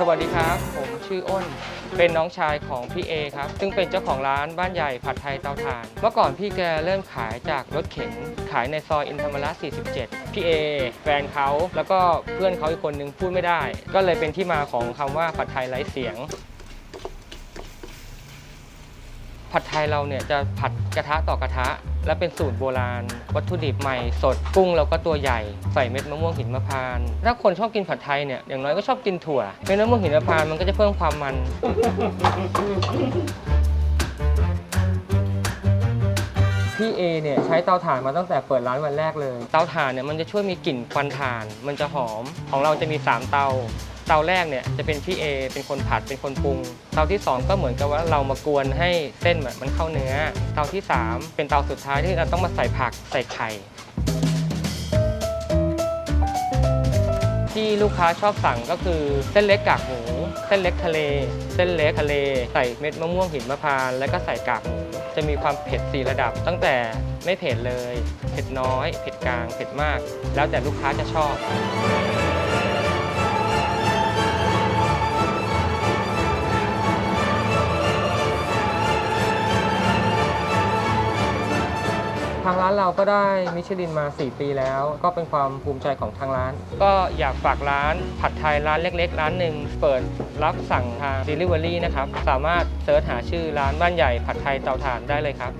สวัสดีครับ ผมชื่ออ้น เป็นน้องชายของพี่เอครับ ซึ่งเป็นเจ้าของร้านบ้านใหญ่ผัดไทยเตาถ่าน เมื่อก่อนพี่แกเริ่มขายจากรถเข็น ขายในซอยอินธรรมระ 47 พี่เอแฟนเขาแล้วก็เพื่อนเขาอีกคนนึงพูดไม่ได้ ก็เลยเป็นที่มาของคำว่าผัดไทยไร้เสียง ผัดไทยเราเนี่ยจะผัดกระทะต่อกระทะ และเป็นสูตรโบราณ วัตถุดิบใหม่สดกุ้งเราก็ตัวใหญ่ใส่เม็ดมะม่วงหินมะพร้านต์ถ้าคนชอบกินผัดไทยเนี่ยอย่างน้อยก็ชอบกินถั่วเม็ดมะม่วงหินมะพร้านต์มันก็จะเพิ่มความมัน พี่เอเนี่ยใช้เตาถ่านมาตั้งแต่เปิดร้านวันแรกเลย เตาถ่านเนี่ยมันจะช่วยมีกลิ่นควันถ่าน มันจะหอม ของเราจะมี 3 เตา เตาแรกเนี่ยจะเป็นพี่เอเป็นคนผัดเป็นคนปรุง เตาที่ 2 ก็เหมือนกับว่าเรามากวนให้เส้นมันเข้าเนื้อ เตาที่ 3 เป็นเตาสุดท้ายที่เราต้องมาใส่ผักใส่ไข่ที่ลูกค้าชอบสั่งก็คือเส้นเล็กกากหมู เส้นเล็กทะเล เส้นเล็กทะเล ใส่เม็ดมะม่วงหินมะพร้านแล้วก็ใส่กากหมูจะมีความเผ็ดสีระดับ ตั้งแต่ไม่เผ็ดเลย เผ็ดน้อย เผ็ดกลาง เผ็ดมาก แล้วแต่ลูกค้าจะชอบ ทางร้านเราก็ได้มิชลินมา 4 ปีแล้ว ก็เป็นความภูมิใจของทางร้าน ก็อยากฝากร้านผัดไทยร้านเล็ก ๆ ร้านหนึ่งเปิดรับสั่งทาง Delivery นะครับ สามารถเสิร์ชหาชื่อร้านบ้านใหญ่ผัดไทยเตาถ่านได้เลยครับ